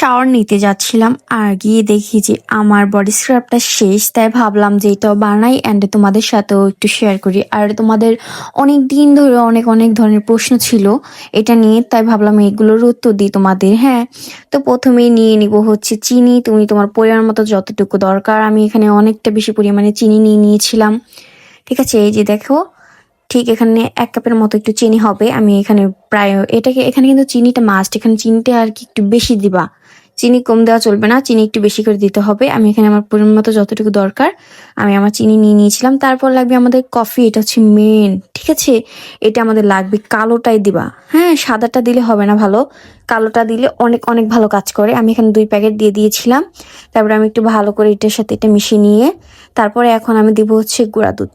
Shower নিতে যাচ্ছিলাম আর গিয়ে দেখি যে আমার বডি স্ক্রাবটা শেষ। তাই ভাবলাম যে এটাও বানাই অ্যান্ড তোমাদের সাথেও একটু শেয়ার করি। আর তোমাদের অনেক দিন ধরে অনেক অনেক ধরনের প্রশ্ন ছিল এটা নিয়ে, তাই ভাবলাম এইগুলোর উত্তর দিই তোমাদের। হ্যাঁ তো প্রথমেই নিয়ে নিব হচ্ছে চিনি। তুমি তোমার পরিমাণ মতো যতটুকু দরকার। আমি এখানে অনেকটা বেশি পরিমাণে চিনি নিয়ে নিয়েছিলাম। ঠিক আছে, এই যে দেখো, ঠিক এখানে এক কাপের মতো একটু চিনি হবে। আমি এখানে প্রায়, এটাকে, এখানে কিন্তু চিনিটা মাস্ট এখানে চিনিটা আর কি একটু বেশি দিবা। চিনি কম দেওয়া চলবে না, চিনি একটু বেশি করে দিতে হবে। আমি এখানে আমার পরিমাণ মতো যতটুকু দরকার, আমি আমার চিনি নিয়ে নিয়েছিলাম। তারপর লাগবে আমাদের কফি, এটা হচ্ছে মেন ঠিক আছে? এটা আমাদের লাগবে কালোটাই দিবা। হ্যাঁ সাদাটা দিলে হবে না ভালো। কালোটা দিলে অনেক অনেক ভালো কাজ করে। আমি এখানে দুই প্যাকেট দিয়ে দিয়েছিলাম। তারপরে আমি একটু ভালো করে এটার সাথে এটা মিশিয়ে নিয়ে, তারপরে এখন আমি দিব হচ্ছে গুঁড়া দুধ।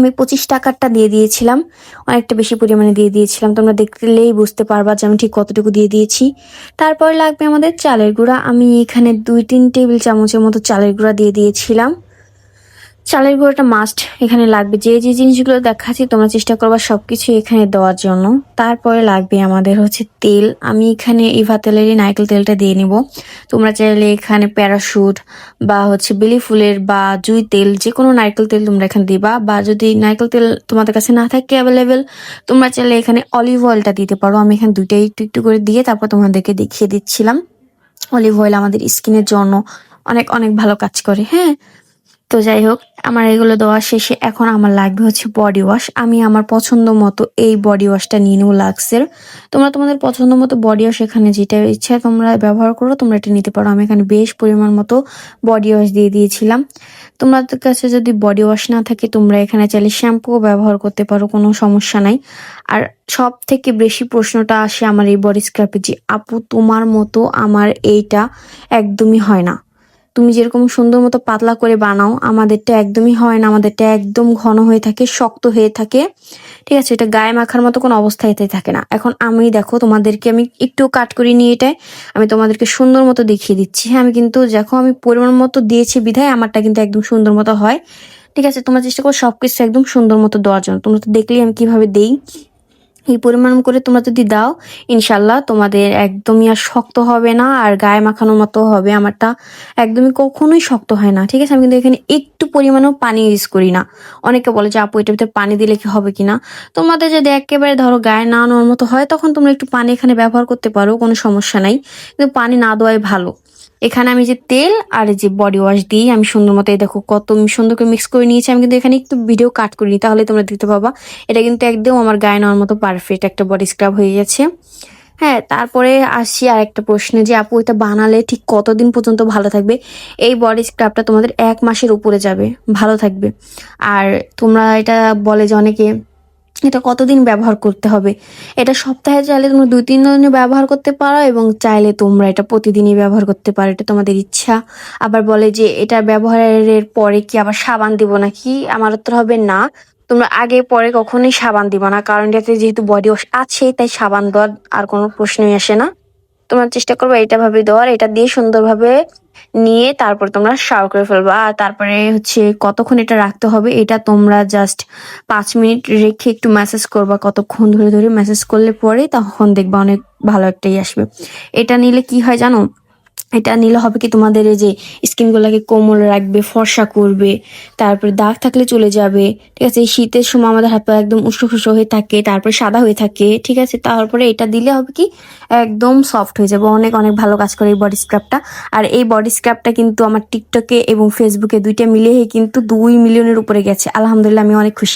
আমি পঁচিশ টাকারটা দিয়ে দিয়েছিলাম। অনেকটা বেশি পরিমাণে দিয়ে দিয়েছিলাম। তোমরা দেখলেই বুঝতে পারবা যে আমি ঠিক কতটুকু দিয়ে দিয়েছি। তারপর লাগবে আমাদের চালের গুঁড়া। আমি এখানে দুই, তিন টেবিল চামচের মতো চালের গুঁড়া দিয়ে দিয়েছিলাম। চালের গুঁড়োটা মাস্ট এখানে লাগবে। যে যে জিনিসগুলো দেখাচ্ছি, তোমরা চেষ্টা করবা সব কিছু এখানে দেওয়ার জন্য। তারপরে লাগবে আমাদের হচ্ছে তেল। আমি এখানে ইভা তেলেরই নারকেল তেলটা দিয়ে নিব। তোমরা চাইলে এখানে প্যারাশুট বা হচ্ছে বেলি ফুলের বা জুই তেল যে কোনো নারকেল তেল তোমরা এখানে দিবা। বা যদি নারকেল তেল তোমাদের কাছে না থাকে অ্যাভেলেবেল তোমরা চাইলে এখানে অলিভ অয়েলটা দিতে পারো। আমি এখানে দুইটাই একটু একটু করে দিয়ে তারপর তোমাদেরকে দেখিয়ে দিচ্ছিলাম। অলিভ অয়েল আমাদের স্কিনের জন্য অনেক অনেক ভালো কাজ করে হ্যাঁ? তো যাই হোক আমার এগুলো দেওয়া শেষে এখন আমার লাগবে হচ্ছে বডি ওয়াশ আমি আমার পছন্দ মতো এই বডি ওয়াশটা নিয়ে নেব লাক্সের তোমরা তোমাদের পছন্দ মতো বডি ওয়াশ এখানে যেটা ইচ্ছা তোমরা ব্যবহার করো, তোমরা এটা নিতে পারো। আমি এখানে বেশ পরিমাণ মতো বডি ওয়াশ দিয়ে দিয়েছিলাম। তোমাদের কাছে যদি বডি ওয়াশ না থাকে, তোমরা এখানে চাইলে শ্যাম্পুও ব্যবহার করতে পারো, কোনো সমস্যা নাই। আর সব থেকে বেশি প্রশ্নটা আসে আমার এই বডি স্ক্রাপে যে, আপু, তোমার মতো আমার এইটা একদমই হয় না। তুমি যেরকম সুন্দর মতো পাতলা করে বানাও, আমাদেরটা একদমই হয় না, আমাদেরটা একদম ঘন হয়ে থাকে, শক্ত হয়ে থাকে। ঠিক আছে, এটা গায়ে মাখার মতো কোনো অবস্থাতে থাকে না। এখন আমি দেখো, তোমাদেরকে আমি একটু কাট করে নিয়ে এটাই আমি তোমাদেরকে সুন্দর মতো দেখিয়ে দিচ্ছি। হ্যাঁ আমি কিন্তু দেখো, আমি পরিমাণ মতো দিয়েছি বিধায়, আমারটা কিন্তু একদম সুন্দর মতো হয়। ঠিক আছে, তোমরা চেষ্টা করো সবকিছু একদম সুন্দর মতো দেওয়ার জন্য। তোমরা তো দেখলেই আমি কীভাবে দেই। এই পরিমাণ করে তোমরা যদি দাও, ইনশাল্লাহ তোমাদের একদমই আর শক্ত হবে না, আর গায়ে মাখানোর মতো হবে আমারটা একদমই কখনোই শক্ত হয় না। ঠিক আছে? আমি কিন্তু এখানে একটু পরিমাণেও পানি ইউজ করি না। অনেকে বলে যে, আপু, এটার ভিতরে পানি দিলে কি হবে কিনা? তোমাদের যদি একেবারে ধরো গায়ে না নেওয়ার মতো হয়, তখন তোমরা একটু পানি এখানে ব্যবহার করতে পারো, কোনো সমস্যা নাই। কিন্তু পানি না দেওয়াই ভালো। এখানে আমি যে তেল আর যে বডি ওয়াশ দিই আমি সুন্দর মতো দেখো কত সুন্দর করে মিক্স করে নিয়েছি। আমি কিন্তু এখানে একটু ভিডিও কাট করিনি, তাহলে তোমরা দেখতে পাবা। এটা কিন্তু একদম আমার গায়ে নেওয়ার মতো পারফেক্ট একটা বডি স্ক্রাব হয়ে গেছে। হ্যাঁ তারপরে আসি আর একটা প্রশ্নে যে, আপু, এটা বানালে ঠিক কতদিন পর্যন্ত ভালো থাকবে? এই বডি স্ক্রাবটা তোমাদের এক মাসের উপরে যাবে, ভালো থাকবে। আর তোমরা এটা বলে যে অনেকে এটা কতদিন ব্যবহার করতে হবে? এটা সপ্তাহে চাইলে তোমরা দুই, তিন দিনে ব্যবহার করতে পারো এবং চাইলে তোমরা এটা প্রতিদিনই ব্যবহার করতে পারো, এটা তোমাদের ইচ্ছা। আবার বলে যে, এটা ব্যবহারের পরে কি আবার সাবান দিব নাকি? আমার উত্তর হবে না। তোমরা আগে, পরে কখনোই সাবান দিবা না, কারণ এটাতে যেহেতু বডি ওয়াশ আছে, তাই সাবান দেওয়ার আর কোনো প্রশ্নই আসে না। তোমরা চেষ্টা করবে এটা ভাবে দেওয়ার, এটা দিয়ে সুন্দরভাবে নিয়ে তারপর তোমরা শাওয়ার করে ফেলবা। আর তারপরে হচ্ছে কতক্ষণ এটা রাখতে হবে, এটা তোমরা জাস্ট পাঁচ মিনিট রেখে একটু ম্যাসেজ করবা। কতক্ষণ ধরে ধরে ম্যাসেজ করলে পরে তখন দেখবা অনেক ভালো একটাই আসবে। এটা নিলে কি হয় জানো? এটা নিলে হবে কি তোমাদের এই যে স্কিনগুলোকে কোমল রাখবে, ফর্সা করবে, তারপরে দাগ থাকলে চলে যাবে, ঠিক আছে? শীতের সময় আমাদের হাত পা একদম উষ্ণ খুশো হয়ে থাকে, তারপরে সাদা হয়ে থাকে, ঠিক আছে? তারপরে এটা দিলে হবে কি একদম সফট হয়ে যাবে। অনেক অনেক ভালো কাজ করে এই বডি স্ক্রাবটা আর এই বডি স্ক্রাবটা কিন্তু আমার টিকটকে এবং ফেসবুকে দুইটা মিলিয়ে কিন্তু দুই মিলিয়নের উপরে গেছে। আলহামদুলিল্লাহ, আমি অনেক খুশি।